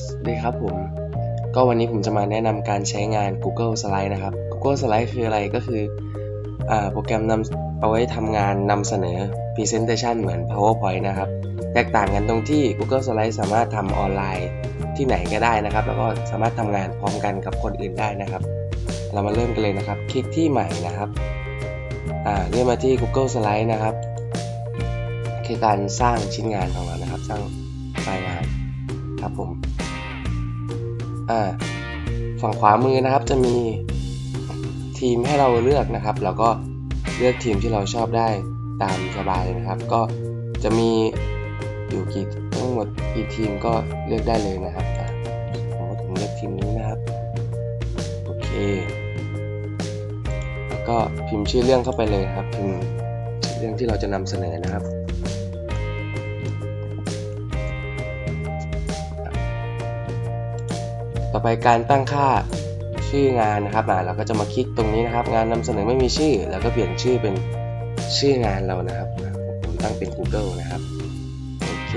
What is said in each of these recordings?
สดีครับผม ก็วันนี้ผมจะมาแนะนำการใช้งาน Google Slide นะครับ Google Slide คืออะไรก็คืออโปรแกรมนำเอาไว้ทำงานนำเสนอ Presentation เหมือน PowerPoint นะครับ แตกต่างกันตรงที่ Google Slide สามารถทำออนไลน์ที่ไหนก็ได้นะครับ แล้วก็สามารถทำงานพร้อมกันกับคนอื่นได้นะครับ เรามาเริ่มกันเลยนะครับ คลิกที่ใหม่นะครับเลื่อนมาที่ Google Slide นะครับคือการสร้างชิ้นงานของเรานะครับ สร้างไฟล์งานครับผม อ่าฝั่งขวามือนะครับจะมีทีมให้เราเลือกนะครับแล้วก็เลือกทีมที่เราชอบได้ตามสบายนะครับ ก็จะมีอยู่กี่ทั้งหมดกี่ทีมก็เลือกได้เลยนะครับผมผมเลือกทีมนี้นะครับโอเคแล้วก็พิมพ์ชื่อเรื่องเข้าไปเลยนะครับพิมพ์เรื่องที่เราจะนำเสนอนะครับ ไปการตั้งค่าชื่องานนะครับอ่าเราก็จะมาคลิกตรงนี้นะครับ งานนำเสนอไม่มีชื่อ แล้วก็เปลี่ยนชื่อเป็นชื่องานเรานะครับผมตั้งเป็น Google นะครับโอเค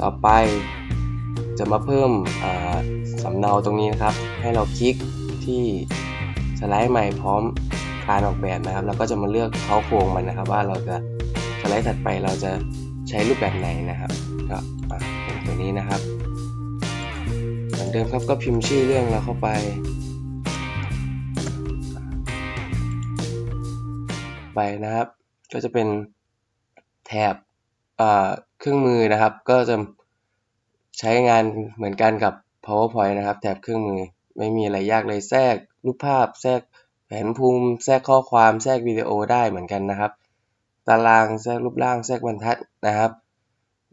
ต่อไปจะมาเพิ่มอ่าสำเนาตรงนี้นะครับ ให้เราคลิกที่สไลด์ใหม่พร้อมการออกแบบนะครับ แล้วก็จะมาเลือกเขาโครงมันนะครับ ว่าเราจะสไลด์ถัดไปเราจะใช้รูปแบบไหนนะครับ ก็อะเป็นตัวนี้นะครับ เดิมครับก็พิมพ์ชื่อเรื่องเราเข้าไป ไปนะครับ ก็จะเป็นแถบเครื่องมือนะครับ ก็จะใช้งานเหมือนกันกับ PowerPoint นะครับ แถบเครื่องมือไม่มีอะไรยากเลยแทรกรูปภาพ แทรกแผนภูมิ แทรกข้อความแทรกวิดีโอได้เหมือนกันนะครับ ตารางแทรกรูปร่างแทรกบรรทัดนะครับ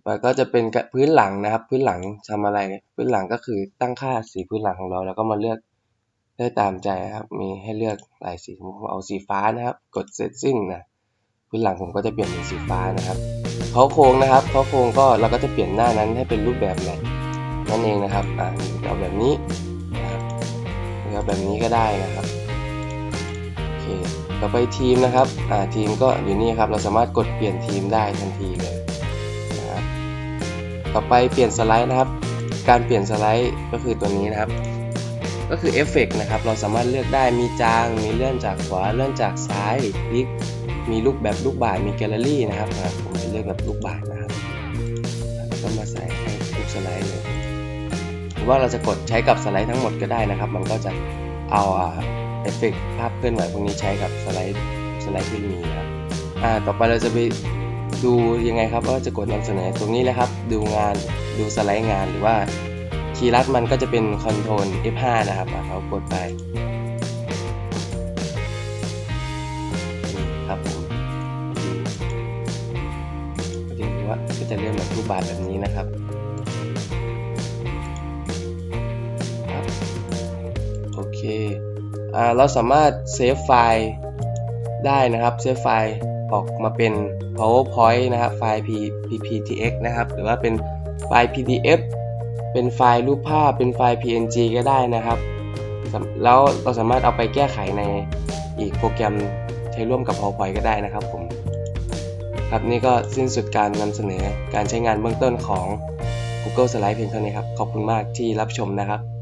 มันก็จะเป็นพื้นหลังนะครับ พื้นหลังทำอะไรพื้นหลังก็คือตั้งค่าสีพื้นหลังของเรา แล้วก็มาเลือกได้ตามใจครับ มีให้เลือกหลายสีผมเอาสีฟ้านะครับ กด setting นะพื้นหลังผมก็จะเปลี่ยนเป็นสีฟ้านะครับเขาโครงนะครับเขาโครงก็เราก็จะเปลี่ยนหน้านั้นให้เป็นรูปแบบไหนนั่นเองนะครับอ่าเอาแบบนี้นะครับเอาแบบนี้ก็ได้นะครับโอเคต่อไปทีมนะครับอ่าทีมก็อยู่นี่ครับเราสามารถกดเปลี่ยนทีมได้ทันทีเลย ต่อไปเปลี่ยนสไลด์นะครับ การเปลี่ยนสไลด์ก็คือตัวนี้นะครับ ก็คือเอฟเฟกนะครับ เราสามารถเลือกได้มีจาง มีเลื่อนจากขวา เลื่อนจากซ้ายคลิก มีรูปแบบลูกบาศก์มีแกลเลอรี่นะครับผมจะเลือกแบบลูกบาศก์นะครับแล้วก็มาใส่ให้ทุกสไลด์เลย หรือว่าเราจะกดใช้กับสไลด์ทั้งหมดก็ได้นะครับ มันก็จะเอาเอฟเฟกภาพเคลื่อนไหวพวกนี้ใช้กับสไลด์สไลด์ที่มีนะครับ อ่า ต่อไปเราจะไป ดูยังไงครับว่าจะกดนำเสนอตรงนี้เลยครับ ดูงานดูสไลด์งานหรือว่าคีย์ลัดมันก็จะเป็น Ctrl F5 นะครับเขากดไปครับผมก็จะว่าก็จะเริ่มแบบรูปบาทแบบนี้นะครับครับโอเคอ่าเราสามารถเซฟไฟล์ได้นะครับเซฟไฟล์ ออกมาเป็น PowerPoint นะครับไฟล์ PPTX นะครับ หรือว่าเป็นไฟล์ PDF เป็นไฟล์รูปภาพ เป็นไฟล์ PNG ก็ได้นะครับ แล้วเราสามารถเอาไปแก้ไขในอีกโปรแกรมใช้ร่วมกับ PowerPoint ก็ได้นะครับผม ครับนี่ก็สิ้นสุดการนำเสนอการใช้งานเบื้องต้นของ Google Slide เพียงเท่านี้ครับ ขอบคุณมากที่รับชมนะครับ